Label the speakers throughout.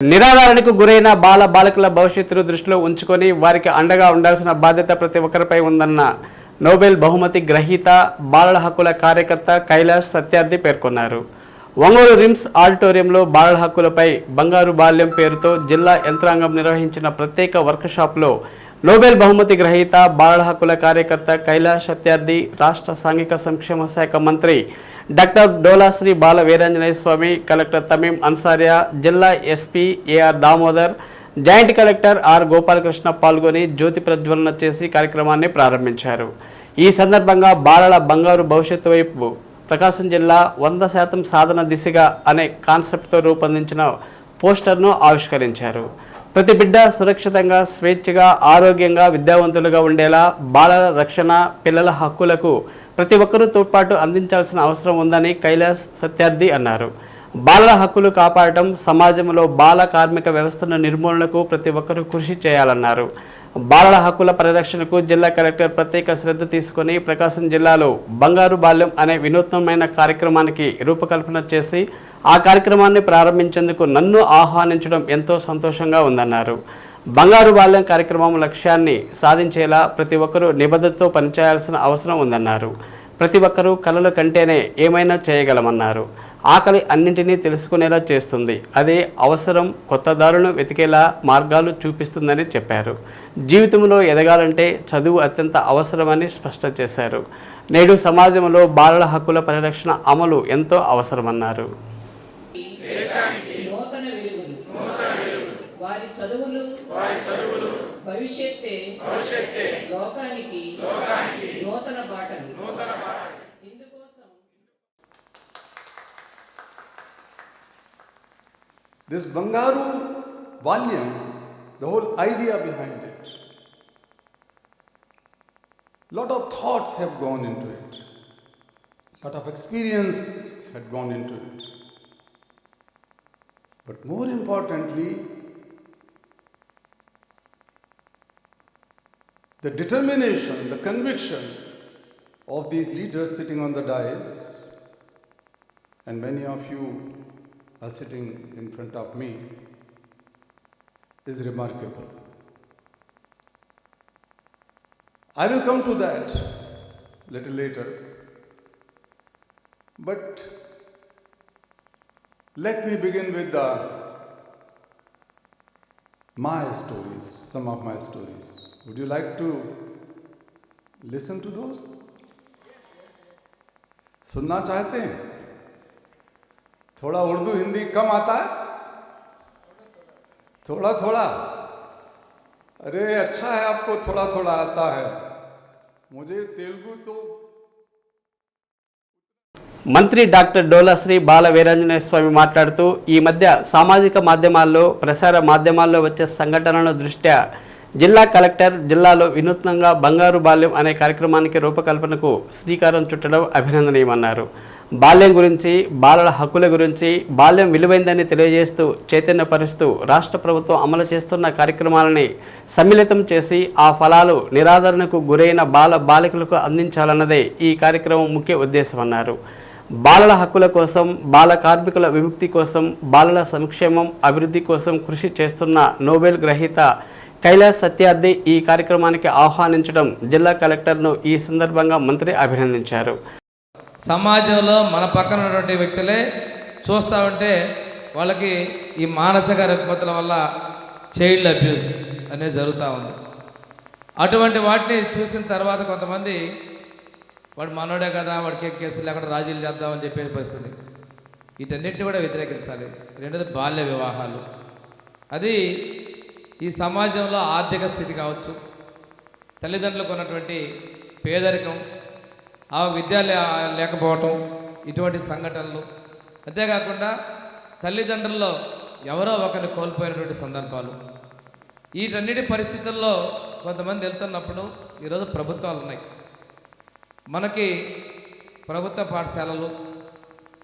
Speaker 1: నిరాధారణకు గురైన బాల బాలికల భవిష్యత్తును దృష్టిలో ఉంచుకొని వారికి అండగా ఉండాల్సిన బాధ్యత ప్రతి ఒక్కరిపై ఉందన్న నోబెల్ బహుమతి గ్రహీత బాలల హక్కుల కార్యకర్త కైలాష్ సత్యార్థి పేర్కొన్నారు. ఒంగోలు రిమ్స్ ఆడిటోరియంలో బాలల హక్కులపై బంగారు బాల్యం పేరుతో జిల్లా యంత్రాంగం నిర్వహించిన ప్రత్యేక వర్క్షాప్లో నోబెల్ బహుమతి గ్రహీత బాలల హక్కుల కార్యకర్త కైలాష్ సత్యార్థి రాష్ట్ర సాంఘిక సంక్షేమ శాఖ మంత్రి డాక్టర్ డోలాశ్రీ బాల వీరాంజనేయ స్వామి కలెక్టర్ తమీం అన్సారియా జిల్లా SP AR Damodar joint collector R Gopalakrishna పాల్గొని జ్యోతి ప్రజ్వలన చేసి కార్యక్రమాన్ని ప్రారంభించారు. ఈ సందర్భంగా బాలల బంగారు భవిష్యత్తు వైపు ప్రకాశం జిల్లా వంద శాతం సాధన దిశగా అనే కాన్సెప్ట్తో రూపొందించిన పోస్టర్ను ఆవిష్కరించారు. ప్రతి బిడ్డ సురక్షితంగా స్వేచ్ఛగా ఆరోగ్యంగా విద్యావంతులుగా ఉండేలా బాలల రక్షణ పిల్లల హక్కులకు ప్రతి ఒక్కరూ తోడ్పాటు అందించాల్సిన అవసరం ఉందని కైలాస్ సత్యార్థి అన్నారు. బాలల హక్కులు కాపాడటం సమాజంలో బాల కార్మిక వ్యవస్థను నిర్మూలనకు ప్రతి ఒక్కరూ కృషి చేయాలన్నారు. బాలల హక్కుల పరిరక్షణకు జిల్లా కలెక్టర్ ప్రత్యేక శ్రద్ధ తీసుకొని ప్రకాశం జిల్లాలో బంగారు బాల్యం అనే వినూత్నమైన కార్యక్రమానికి రూపకల్పన చేసి ఆ కార్యక్రమాన్ని ప్రారంభించేందుకు నన్ను ఆహ్వానించడం ఎంతో సంతోషంగా ఉందన్నారు. బంగారు బాల్యం కార్యక్రమం లక్ష్యాన్ని సాధించేలా ప్రతి ఒక్కరూ నిబద్ధతతో పనిచేయాల్సిన అవసరం ఉందన్నారు. ప్రతి ఒక్కరూ కళలు కంటేనే ఏమైనా చేయగలమన్నారు. ఆకలి అన్నింటినీ తెలుసుకునేలా చేస్తుంది. అదే అవసరం కొత్త దారులను వెతికేలా మార్గాలు చూపిస్తుందని చెప్పారు. జీవితంలో ఎదగాలంటే చదువు అత్యంత అవసరమని స్పష్టం చేశారు. నేడు సమాజంలో బాలల హక్కుల పరిరక్షణ అమలు ఎంతో అవసరమన్నారు.
Speaker 2: నూతన వెలుగులు. వారి చదువులు భవిష్యత్తే లోకానికి నూతన బాటలు
Speaker 3: This Bangaru volume, the whole idea behind it, lot of thoughts have gone into it, lot of experience had gone into it. But more importantly, the determination, the conviction of these leaders sitting on the dais, and many of you are sitting in front of me, is remarkable. I will come to that little later. But let me begin with the, my stories, some of my stories. Would you like to listen to those? सुनना चाहते हैं थोड़ा उर्दू हिंदी कम आता है थोड़ा थोड़ा अरे अच्छा है आपको थोड़ा थोड़ा आता है मुझे तेलुगु तो
Speaker 1: మంత్రి డాక్టర్ డోలాశ్రీ బాల వీరాంజనేయ స్వామి మాట్లాడుతూ ఈ మధ్య సామాజిక మాధ్యమాల్లో ప్రసార మాధ్యమాల్లో వచ్చే సంఘటనల దృష్ట్యా జిల్లా కలెక్టర్ జిల్లాలో వినూత్నంగా బంగారు బాల్యం అనే కార్యక్రమానికి రూపకల్పనకు శ్రీకారం చుట్టడం అభినందనీయమన్నారు బాల్యం గురించి బాలల హక్కుల గురించి బాల్యం విలువైందని తెలియజేస్తూ చైతన్యపరుస్తూ రాష్ట్ర ప్రభుత్వం అమలు చేస్తున్న కార్యక్రమాలని సమ్మిళితం చేసి ఆ ఫలాలు నిరాదరణకు గురైన బాల బాలికలకు అందించాలన్నదే ఈ కార్యక్రమం ముఖ్య ఉద్దేశమన్నారు. బాలల హక్కుల కోసం బాల కార్మికుల విముక్తి కోసం బాలల సంక్షేమం అభివృద్ధి కోసం కృషి చేస్తున్న నోబెల్ గ్రహీత కైలాస్ సత్యార్థి ఈ కార్యక్రమానికి ఆహ్వానించడం జిల్లా కలెక్టర్ను ఈ సందర్భంగా మంత్రి అభినందించారు.
Speaker 4: సమాజంలో మన పక్కన ఉన్నటువంటి వ్యక్తులే చూస్తూ ఉంటే వాళ్ళకి ఈ మానసిక రుగ్మతల వల్ల చైల్డ్ అబ్యూస్ అనేది జరుగుతూ ఉంది. అటువంటి వాటిని చూసిన తర్వాత కొంతమంది వాడు మనోడే కదా వాడికి ఏ కేసులు లేకుండా రాజీలు చేద్దామని చెప్పే పరిస్థితి. వీటన్నిటిని కూడా వ్యతిరేకించాలి. రెండోది బాల్య వివాహాలు. అది ఈ సమాజంలో ఆర్థిక స్థితి కావచ్చు. తల్లిదండ్రులకు ఉన్నటువంటి పేదరికం ఆ విద్య లేకపోవటం ఇటువంటి సంఘటనలు. అంతేకాకుండా తల్లిదండ్రుల్లో ఎవరో ఒకరిని కోల్పోయినటువంటి సందర్భాలు. వీటన్నిటి పరిస్థితుల్లో కొంతమంది వెళ్తున్నప్పుడు ఈరోజు ప్రభుత్వాలు ఉన్నాయి. మనకి ప్రభుత్వ పాఠశాలలు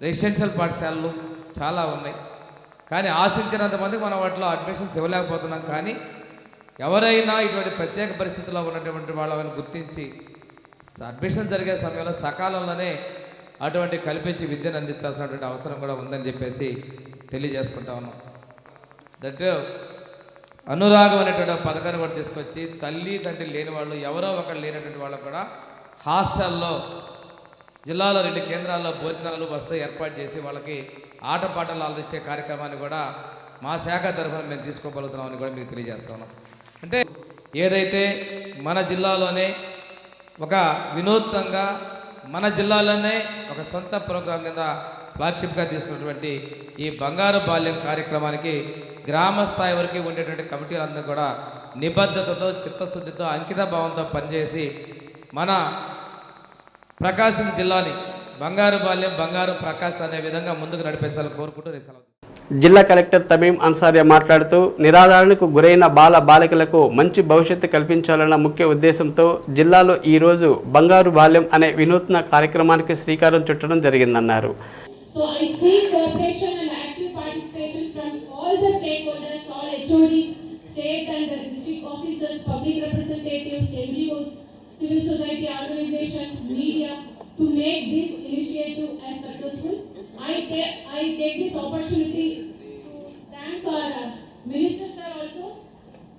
Speaker 4: రెసిడెన్షియల్ పాఠశాలలు చాలా ఉన్నాయి. కానీ ఆశించినంత మందికి మనం వాటిలో అడ్మిషన్స్ ఇవ్వలేకపోతున్నాం. కానీ ఎవరైనా ఇటువంటి ప్రత్యేక పరిస్థితుల్లో ఉన్నటువంటి వాళ్ళని గుర్తించి అడ్మిషన్ జరిగే సమయంలో సకాలంలోనే అటువంటి కల్పించి విద్యను అందించాల్సినటువంటి అవసరం కూడా ఉందని చెప్పేసి తెలియజేసుకుంటా ఉన్నాం. దట్ uh, అనురాగం అనేటువంటి పథకాన్ని కూడా తీసుకొచ్చి తల్లి తండ్రి లేని వాళ్ళు ఎవరో ఒకరు లేనటువంటి వాళ్ళకు కూడా హాస్టల్లో జిల్లాలో రెండు కేంద్రాల్లో భోజనాలు వసతి ఏర్పాటు చేసి వాళ్ళకి ఆటపాటలు ఆలోచించే కార్యక్రమాన్ని కూడా మా శాఖ తరఫున మేము తీసుకోగలుగుతున్నామని కూడా మీకు తెలియజేస్తున్నాం అంటే ఏదైతే మన జిల్లాలోనే ఒక వినూత్నంగా మన జిల్లాలోనే ఒక సొంత ప్రోగ్రాం కింద ఫ్లాగ్షిప్గా తీసుకున్నటువంటి ఈ బంగారు బాల్యం కార్యక్రమానికి గ్రామ స్థాయి వరకు ఉండేటువంటి కమిటీలందరూ కూడా నిబద్ధతతో చిత్తశుద్ధితో అంకిత భావంతో పనిచేసి మన ప్రకాశం జిల్లాని బంగారు బాల్యం బంగారు ప్రకాశ్ అనే విధంగా ముందుకు నడిపించాలని కోరుకుంటూ నేను సెలవు
Speaker 1: జిల్లా కలెక్టర్ తమీం అన్సారియా మాట్లాడుతూ నిరాధారణకు గురైన బాల బాలికలకు మంచి భవిష్యత్తు కల్పించాలన్న ముఖ్య ఉద్దేశంతో జిల్లాలో ఈరోజు బంగారు బాల్యం అనే వినూత్న కార్యక్రమానికి శ్రీకారం చుట్టడం జరిగిందన్నారు.
Speaker 5: I take, I take this opportunity to thank our minister sir also,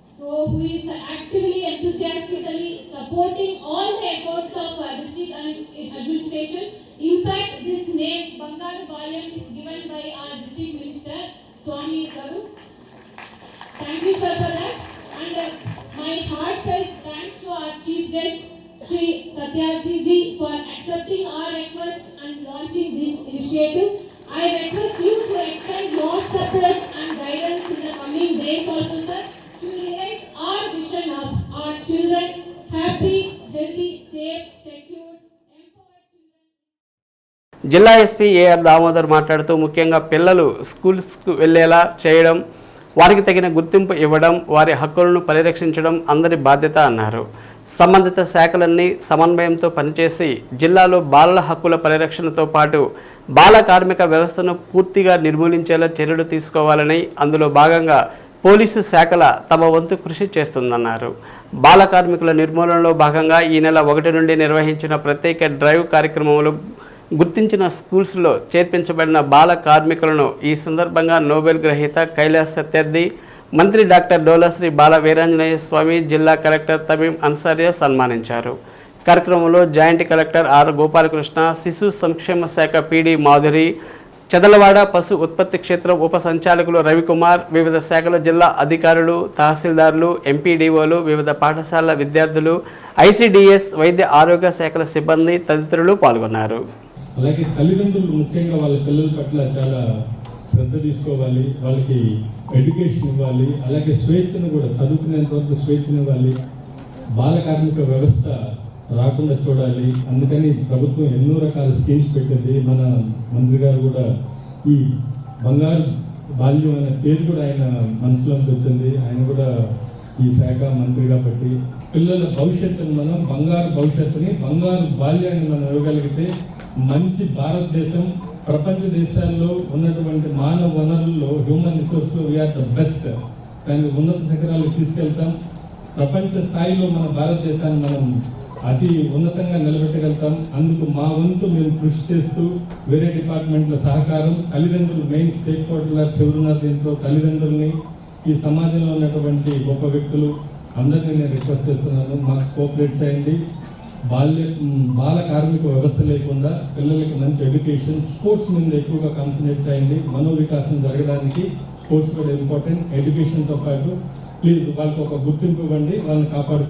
Speaker 5: so who is actively, enthusiastically supporting all the efforts of uh, district administration. In fact, this name Bangar Balyam is given by our district minister Swami Garu. Thank you sir for that. And uh, my heartfelt thanks to our chief guest Sri Satyarthi ji
Speaker 1: జిల్లా SP AR Damodar మాట్లాడుతూ ముఖ్యంగా పిల్లలు స్కూల్స్కు వెళ్ళేలా చేయడం వారికి తగిన గుర్తింపు ఇవ్వడం వారి హక్కులను పరిరక్షించడం అందరి బాధ్యత అన్నారు. సంబంధిత శాఖలన్నీ సమన్వయంతో పనిచేసి జిల్లాలో బాలల హక్కుల పరిరక్షణతో పాటు బాల కార్మిక వ్యవస్థను పూర్తిగా నిర్మూలించేలా చర్యలు తీసుకోవాలని అందులో భాగంగా పోలీసు శాఖల తమ వంతు కృషి చేస్తుందన్నారు. బాల కార్మికుల నిర్మూలనలో భాగంగా ఈ నెల ఒకటి నుండి నిర్వహించిన ప్రత్యేక డ్రైవ్ కార్యక్రమంలో గుర్తించిన స్కూల్స్లో చేర్పించబడిన బాల కార్మికులను ఈ సందర్భంగా నోబెల్ గ్రహీత కైలాస్ సత్యర్థి మంత్రి డాక్టర్ డోలశ్రీ బాల వీరాంజనేయ స్వామి జిల్లా కలెక్టర్ తమీం అన్సారియా సన్మానించారు. కార్యక్రమంలో జాయింట్ కలెక్టర్ ఆర్ గోపాలకృష్ణ శిశు సంక్షేమ శాఖ పీడి మాధురి చదలవాడ పశు ఉత్పత్తి క్షేత్రం ఉప సంచాలకులు రవికుమార్ వివిధ శాఖల జిల్లా అధికారులు తహసీల్దార్లు ఎంపీడీఓలు వివిధ పాఠశాలల విద్యార్థులు ఐసిడిఎస్ వైద్య ఆరోగ్య శాఖల సిబ్బంది తదితరులు పాల్గొన్నారు.
Speaker 6: అలాగే తల్లిదండ్రులు ముఖ్యంగా వాళ్ళ పిల్లల పట్ల చాలా శ్రద్ధ తీసుకోవాలి వాళ్ళకి ఎడ్యుకేషన్ ఇవ్వాలి అలాగే స్వేచ్ఛను కూడా చదువుకునేంత వరకు స్వేచ్ఛను ఇవ్వాలి. బాల కార్మిక వ్యవస్థ రాకుండా చూడాలి. అందుకని ప్రభుత్వం ఎన్నో రకాల స్కీమ్స్ పెట్టింది. మన మంత్రి గారు కూడా ఈ బంగారు బాల్యం అనే పేరు కూడా ఆయన మనసులోకి వచ్చింది. ఆయన కూడా ఈ శాఖ మంత్రి కాబట్టి పిల్లల భవిష్యత్తును మనం బంగారు భవిష్యత్తుని బంగారు బాల్యాన్ని మనం ఇవ్వగలిగితే మంచి భారతదేశం ప్రపంచ దేశాల్లో ఉన్నటువంటి మానవ వనరుల్లో హ్యూమన్ రిసోర్స్లో వీఆర్ ద బెస్ట్ దాన్ని ఉన్నత శిఖరాలకు తీసుకెళ్తాం. ప్రపంచ స్థాయిలో మన భారతదేశాన్ని మనం అతి ఉన్నతంగా నిలబెట్టగలుగుతాం. అందుకు మా వంతు మేము కృషి చేస్తూ వేరే డిపార్ట్మెంట్ల సహకారం తల్లిదండ్రులు మెయిన్ స్టేక్ హోల్డర్స్ ఎవరున్నారు దీంట్లో? తల్లిదండ్రుల్ని ఈ సమాజంలో ఉన్నటువంటి గొప్ప వ్యక్తులు అందరినీ నేను రిక్వెస్ట్ చేస్తున్నాను. మాకు కోఆపరేట్ చేయండి. బాల్య బాల కార్మిక వ్యవస్థ లేకుండా పిల్లలకి మంచి ఎడ్యుకేషన్ స్పోర్ట్స్ మీద ఎక్కువగా కాన్సన్ట్రేట్ చేయండి. మనోవికాసం జరగడానికి స్పోర్ట్స్ కూడా ఇంపార్టెంట్. ఎడ్యుకేషన్తో పాటు ప్లీజ్ వాళ్ళకి ఒక గుర్తింపు ఇవ్వండి. వాళ్ళని కాపాడు